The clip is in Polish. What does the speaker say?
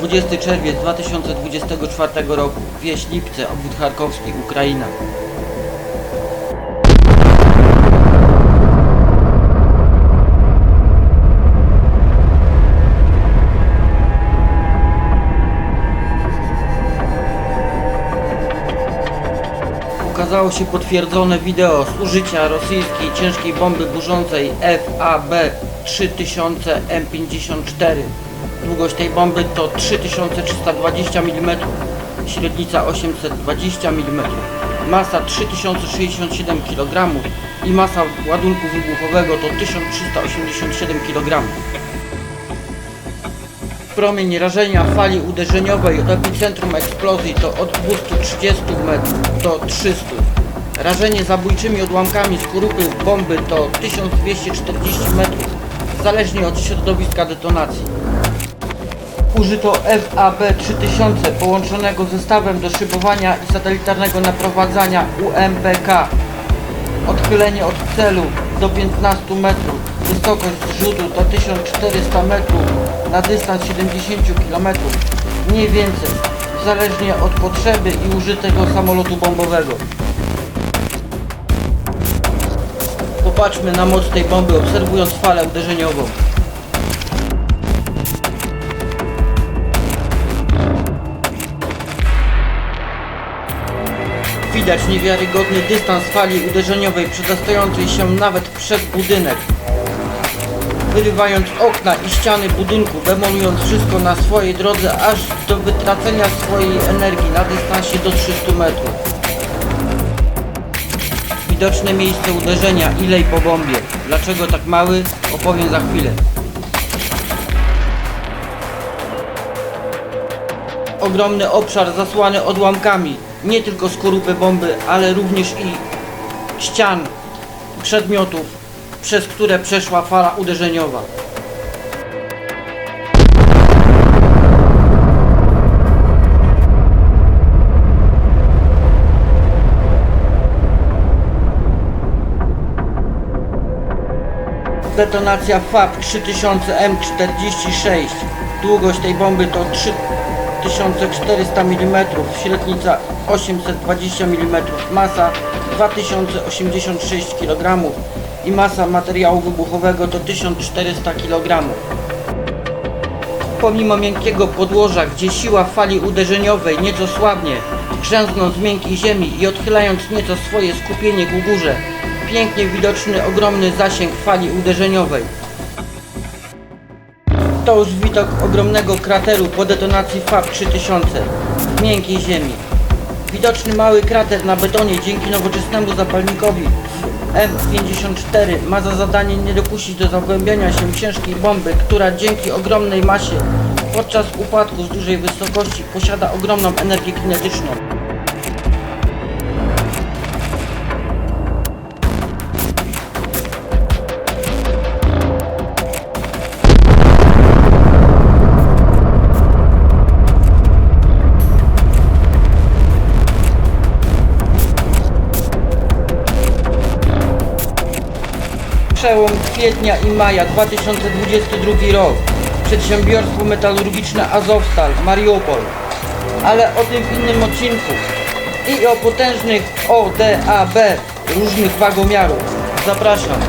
20 czerwiec 2024 roku. Wieś Lipce, obwód Charkowski, Ukraina. Ukazało się potwierdzone wideo z użycia rosyjskiej ciężkiej bomby burzącej FAB-3000 M54. Długość tej bomby to 3320 mm, średnica 820 mm, masa 3067 kg i masa ładunku wybuchowego to 1387 kg. Promień rażenia fali uderzeniowej od epicentrum eksplozji to od 230 metrów do 300. Rażenie zabójczymi odłamkami skorupy bomby to 1240 metrów, zależnie od środowiska detonacji. Użyto FAB-3000 połączonego zestawem do szybowania i satelitarnego naprowadzania UMPK. Odchylenie od celu do 15 metrów. Wysokość zrzutu to 1400 metrów na dystans 70 km. Mniej więcej, zależnie od potrzeby i użytego samolotu bombowego. Popatrzmy na moc tej bomby, obserwując falę uderzeniową. Widać niewiarygodny dystans fali uderzeniowej przedostającej się nawet przez budynek. Wyrywając okna i ściany budynku, demolując wszystko na swojej drodze aż do wytracenia swojej energii na dystansie do 300 metrów. Widoczne miejsce uderzenia i lej po bombie. Dlaczego tak mały? Opowiem za chwilę. Ogromny obszar zasłany odłamkami, nie tylko skorupy bomby, ale również i ścian, przedmiotów, przez które przeszła fala uderzeniowa. Detonacja FAB 3000M46. Długość tej bomby to 3400 mm, średnica 820 mm, masa 2086 kg i masa materiału wybuchowego to 1400 kg. Pomimo miękkiego podłoża, gdzie siła fali uderzeniowej nieco słabnie, grzęznąc miękkiej ziemi i odchylając nieco swoje skupienie ku górze, pięknie widoczny ogromny zasięg fali uderzeniowej. To już widok ogromnego krateru po detonacji FAB 3000 w miękkiej ziemi. Widoczny mały krater na betonie dzięki nowoczesnemu zapalnikowi M54 ma za zadanie nie dopuścić do zagłębiania się ciężkiej bomby, która dzięki ogromnej masie podczas upadku z dużej wysokości posiada ogromną energię kinetyczną. Przełom kwietnia i maja 2022 rok. Przedsiębiorstwo metalurgiczne Azowstal, Mariupol. Ale o tym w innym odcinku. I o potężnych ODAB różnych wagomiarów. Zapraszam.